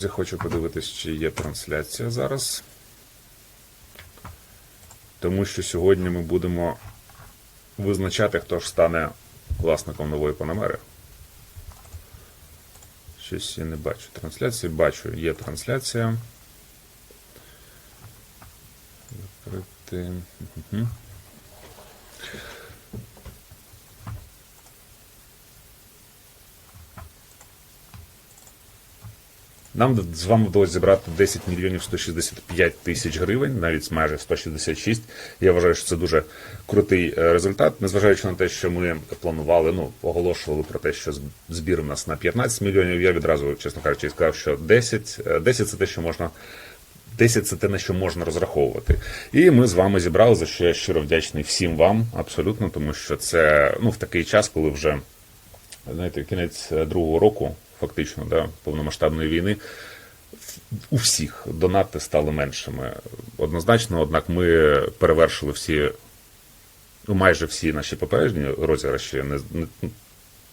Я хочу подивитись, чи є трансляція зараз. Тому що сьогодні ми будемо визначати, хто ж стане власником нової Панамери. Щось я не бачу. Трансляції бачу, є трансляція. Закрити. Мгм. Нам з вами вдалося зібрати 10 мільйонів 165 тисяч гривень, навіть майже 166. Я вважаю, що це дуже крутий е, результат, незважаючи на те, що ми планували, ну оголошували про те, що збір у нас на 15 мільйонів. Я відразу, чесно кажучи, сказав, що 10, е, 10 це те, що можна. 10 це те, на що можна розраховувати. І ми з вами зібрали, за що я щиро вдячний всім вам, абсолютно, тому що це ну, в такий час, коли вже знаєте, кінець е, другого року, фактично, да, повномасштабної війни, у всіх донати стали меншими. Однозначно, однак ми перевершили всі, ну майже всі наші попередні розіграші. Не, не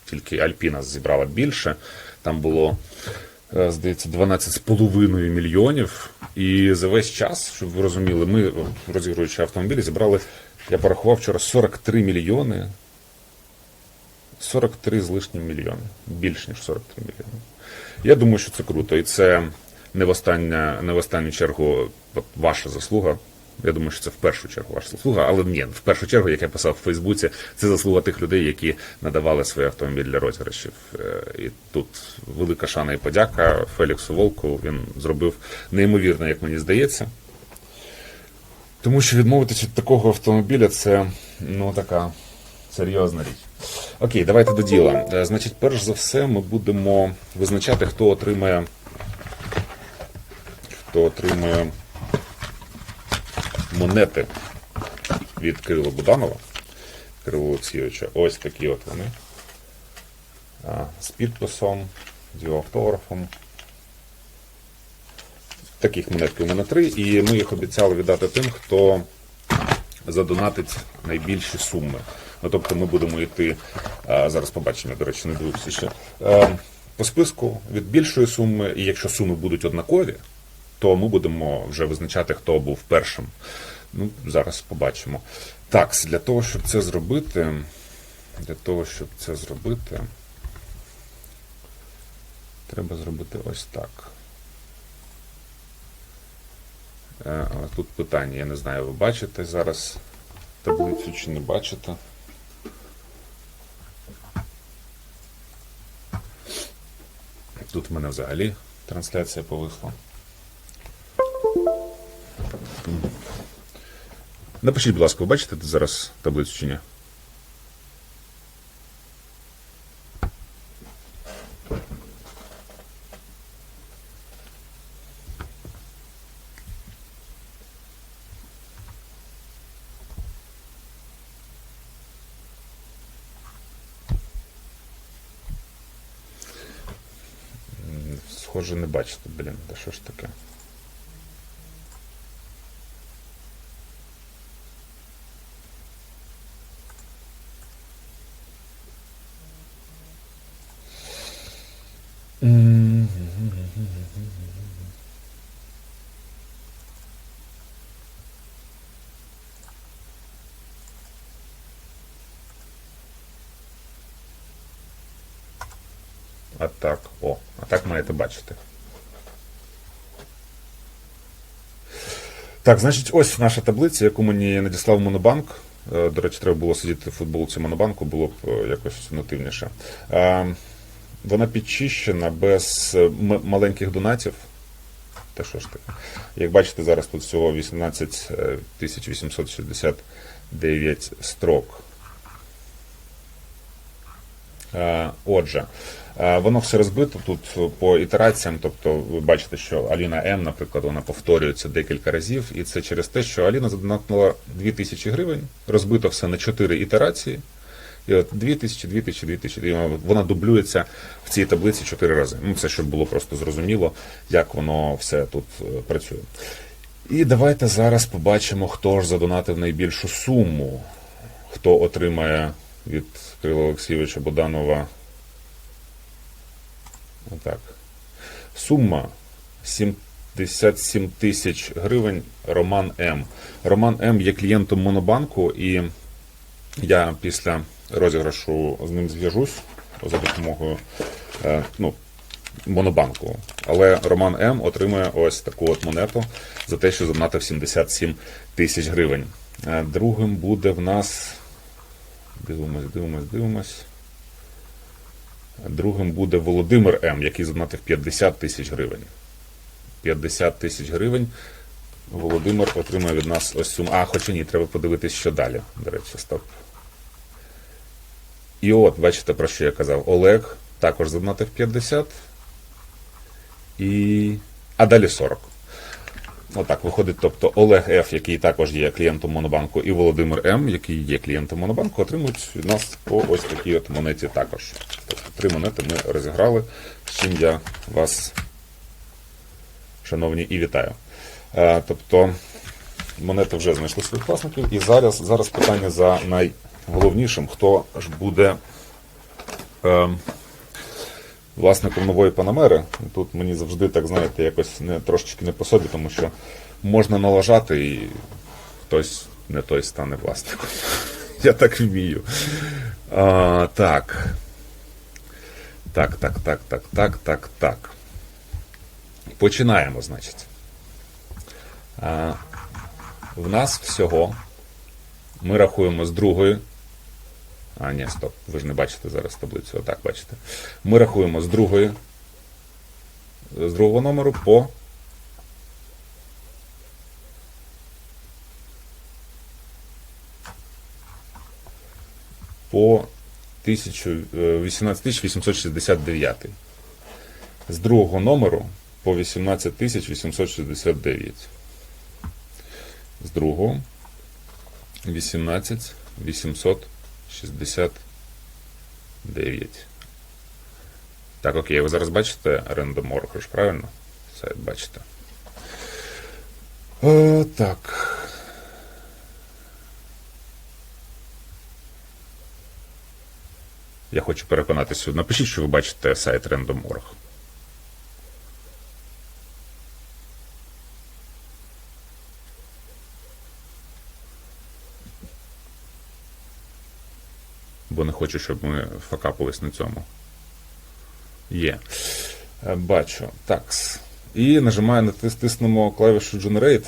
тільки Альпіна зібрала більше. Там було, е, здається, 12,5 мільйонів. І за весь час, щоб ви розуміли, ми, розігруючи автомобілі, зібрали, я порахував вчора 43 мільйони 43 з лишнім мільйони. Більш ніж 43 мільйони. Я думаю, що це круто. І це не в, остання, не в останню чергу ваша заслуга. Я думаю, що це в першу чергу ваша заслуга, але ні, в першу чергу, як я писав в Фейсбуці, це заслуга тих людей, які надавали свій автомобіль для розіграшів. Е, І тут велика шана і подяка Феліксу Волку. Він зробив неймовірно, як мені здається. Тому що відмовитися від такого автомобіля це ну така серйозна річ. Окей, давайте до діла. Е, Значить, перш за все, ми будемо визначати, хто отримає. Хто отримає монети від Кирила Буданова, Кирила Олексійовича. Ось такі от вони. З підписом, з його автографом. Таких монетки у мене три, і ми їх обіцяли віддати тим, хто задонатить найбільші суми. Ну, тобто ми будемо йти, зараз побачимо, до речі, не дивився ще, е, по списку від більшої суми, і якщо суми будуть однакові, то ми будемо вже визначати, хто був першим. Ну, зараз побачимо. Так, для того, щоб це зробити, для того, щоб це зробити, треба зробити ось так. Е, Але тут питання, я не знаю, ви бачите зараз таблицю чи не бачите. Тут в мене взагалі трансляція повихла. Напишіть, будь ласка, ви бачите зараз таблицю чи ні? Схоже, не бачите, блін, та що ж таке? А так, о, а так маєте бачити. Так, значить, ось наша таблиця, яку мені надіслав Монобанк. Е, До речі, треба було сидіти в футболці Монобанку, було б е, якось нативніше. Е, Вона підчищена без маленьких донатів. Та що ж таке? Як бачите, зараз тут всього 18 е, 869 строк. Е, Отже, е, воно все розбито тут по ітераціям. Тобто, ви бачите, що Аліна М, наприклад, вона повторюється декілька разів, і це через те, що Аліна задонатила 2000 гривень, розбито все на 4 ітерації. І от 2000, 2000, 2000, вона дублюється в цій таблиці 4 рази. Ну, це щоб було просто зрозуміло, як воно все тут е, працює. І давайте зараз побачимо, хто ж задонатив найбільшу суму, хто отримає від Кирила Олексійовича Боданова. Отак. Сума 77 тисяч гривень Роман М. Роман М є клієнтом Монобанку, і я після розіграшу з ним зв'яжусь за допомогою е, ну, Монобанку. Але Роман М отримує ось таку от монету за те, що задонатив 77 тисяч гривень. Е, Другим буде в нас. Дивимось, дивимось, дивимось. Другим буде Володимир М, який задонатив 50 тисяч гривень. 50 тисяч гривень. Володимир отримає від нас ось цю. А, хоча ні, треба подивитись, що далі. До речі, стоп. І от, бачите, про що я казав. Олег також задонатив 50. І. А далі 40. Отак виходить. Тобто Олег Ф, який також є клієнтом Монобанку, і Володимир М, який є клієнтом Монобанку, отримують від нас по ось такій от монеті також. Тобто три монети ми розіграли, з чим я вас, шановні, і вітаю. Е, Тобто монети вже знайшли своїх власників. І зараз, зараз питання за найголовнішим, хто ж буде. Власником нової Панамери. Тут мені завжди так, знаєте, якось не трошечки не по собі, тому що можна налажати і хтось не той стане власником. Я так вмію. А, так. Так, так, так, так, так, так, так. Починаємо, значить. А, в нас всього ми рахуємо з другої а, ні, стоп, ви ж не бачите зараз таблицю. Отак бачите. Ми рахуємо з другої, з другого номеру по. По 1000, е, 18869. З другого номеру по 18869. З другого 18869. 69. Так, окей, ви зараз бачите Random Org, правильно? Сайт бачите. О, так. Я хочу переконатися. Напишіть, що ви бачите сайт Random.org. бо не хочу, щоб ми факапились на цьому. Є. Е, Бачу. Такс. І нажимаю на тис- тиснемо клавішу Generate.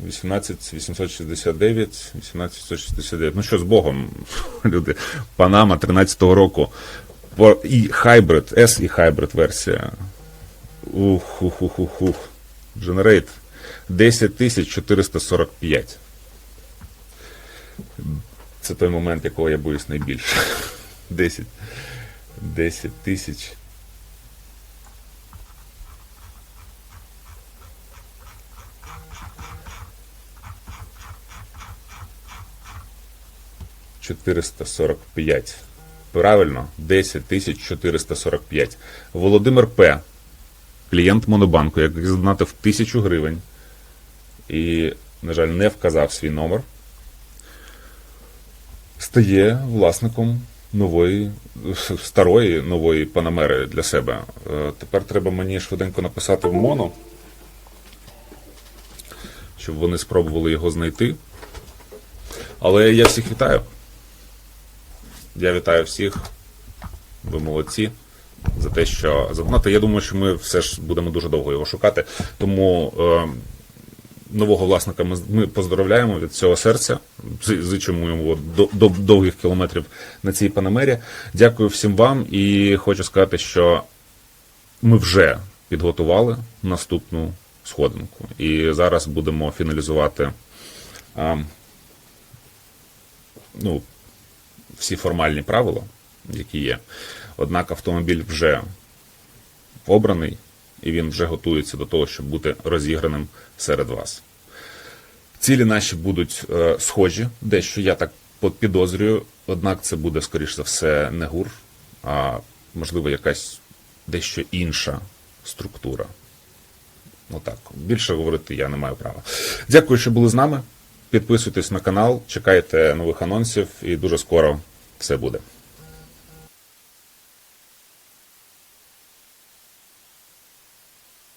18869, 18869. Ну що з Богом, люди. Панама 13-го року. І Hybrid, S і Hybrid версія. Ух, ух, ух, ух, ух. Generate 10445. Це той момент, якого я боюсь найбільше. 10. 10 тисяч. Чотириста сорок п'ять. Правильно, 10 тисяч 445. Володимир П. Клієнт Монобанку, який задонатив тисячу гривень і, на жаль, не вказав свій номер стає власником нової, старої нової Панамери для себе. Е, Тепер треба мені швиденько написати в моно, щоб вони спробували його знайти. Але я всіх вітаю. Я вітаю всіх. Ви молодці. За те, що задонати. Я думаю, що ми все ж будемо дуже довго його шукати. Тому е, нового власника ми, ми поздоровляємо від цього серця. Зи- Зичимо йому до, до довгих кілометрів на цій панамері. Дякую всім вам і хочу сказати, що ми вже підготували наступну сходинку. І зараз будемо фіналізувати а, ну, всі формальні правила, які є. Однак автомобіль вже обраний, і він вже готується до того, щоб бути розіграним серед вас. Цілі наші будуть е, схожі, дещо я так підозрюю, однак це буде, скоріш за все, не ГУР, а можливо якась дещо інша структура. Отак. Більше говорити я не маю права. Дякую, що були з нами. Підписуйтесь на канал, чекайте нових анонсів, і дуже скоро все буде.